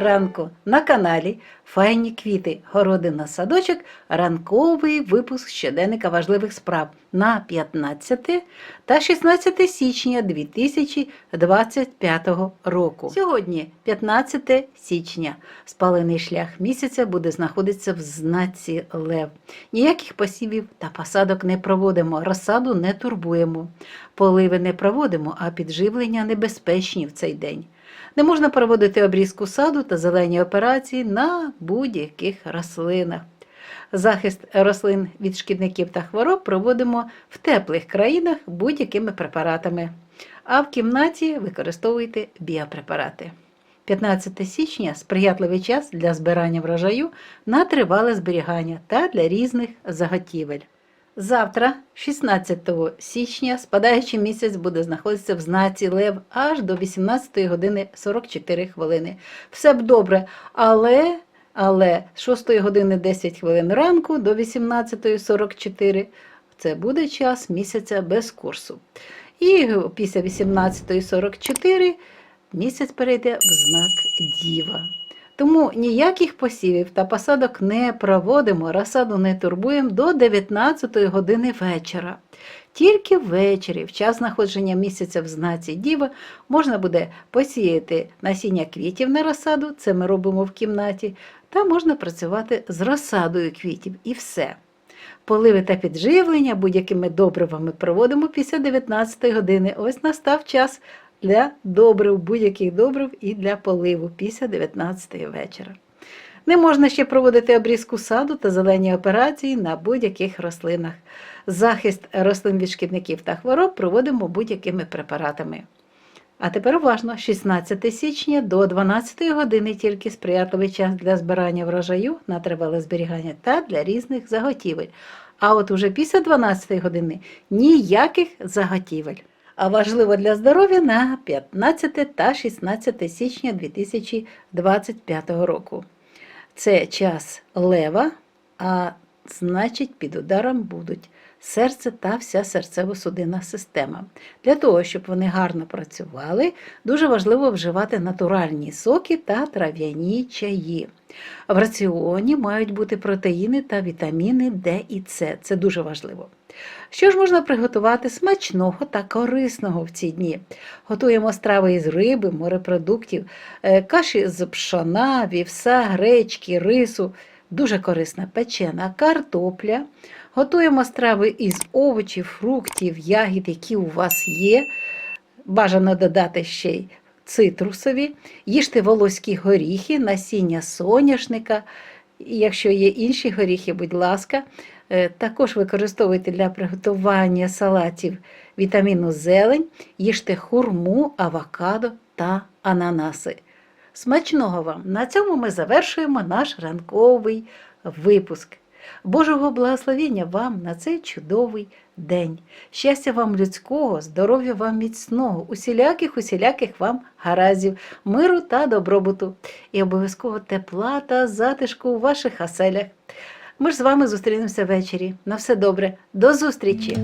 ранку на каналі Файні квіти, городина садочок, ранковий випуск щоденника важливих справ на 15 та 16 січня 2025 року. Сьогодні 15 січня. Спалений шлях місяця буде знаходитися в знаці Лев. Ніяких посівів та посадок не проводимо, розсаду не турбуємо. Поливи не проводимо, а підживлення небезпечні в цей день. Не можна проводити обрізку саду та зелені операції на будь-яких рослинах. Захист рослин від шкідників та хвороб проводимо в теплих країнах будь-якими препаратами, а в кімнаті використовуйте біопрепарати. 15 січня сприятливий час для збирання врожаю на тривале зберігання та для різних заготівель. Завтра, 16 січня, спадаючий місяць буде знаходитися в знаці Лев аж до 18 години 44 хвилини. Все б добре, але, але з 6 години 10 хвилин ранку до 18.44 це буде час місяця без курсу. І після 18.44 місяць перейде в знак Діва. Тому ніяких посівів та посадок не проводимо, розсаду не турбуємо до 19 години вечора. Тільки ввечері, в час знаходження місяця в знаці Діва, можна буде посіяти насіння квітів на розсаду, це ми робимо в кімнаті, та можна працювати з розсадою квітів і все. Поливи та підживлення будь-якими добривами проводимо після 19 години. Ось настав час для добрив, будь-яких добрив і для поливу після 19 вечора. Не можна ще проводити обрізку саду та зелені операції на будь-яких рослинах. Захист рослин від шкідників та хвороб проводимо будь-якими препаратами. А тепер уважно, 16 січня до 12 години тільки сприятливий час для збирання врожаю на тривале зберігання та для різних заготівель. А от уже після 12 години ніяких заготівель. А важливо для здоров'я на 15 та 16 січня 2025 року. Це час лева, а значить під ударом будуть серце та вся серцево-судинна система. Для того, щоб вони гарно працювали, дуже важливо вживати натуральні соки та трав'яні чаї. В раціоні мають бути протеїни та вітаміни Д і С. Це дуже важливо. Що ж можна приготувати смачного та корисного в ці дні? Готуємо страви із риби, морепродуктів, е, каші з пшона, вівса, гречки, рису. Дуже корисна печена картопля. Готуємо страви із овочів, фруктів, ягід, які у вас є. Бажано додати ще й цитрусові, їжте волоські горіхи, насіння соняшника. Якщо є інші горіхи, будь ласка, Е, також використовуйте для приготування салатів вітаміну зелень, їжте хурму, авокадо та ананаси. Смачного вам! На цьому ми завершуємо наш ранковий випуск. Божого благословення вам на цей чудовий день. Щастя вам людського, здоров'я вам міцного, усіляких, усіляких вам гаразів, миру та добробуту і обов'язково тепла та затишку у ваших оселях. Ми ж з вами зустрінемося ввечері. На все добре, до зустрічі!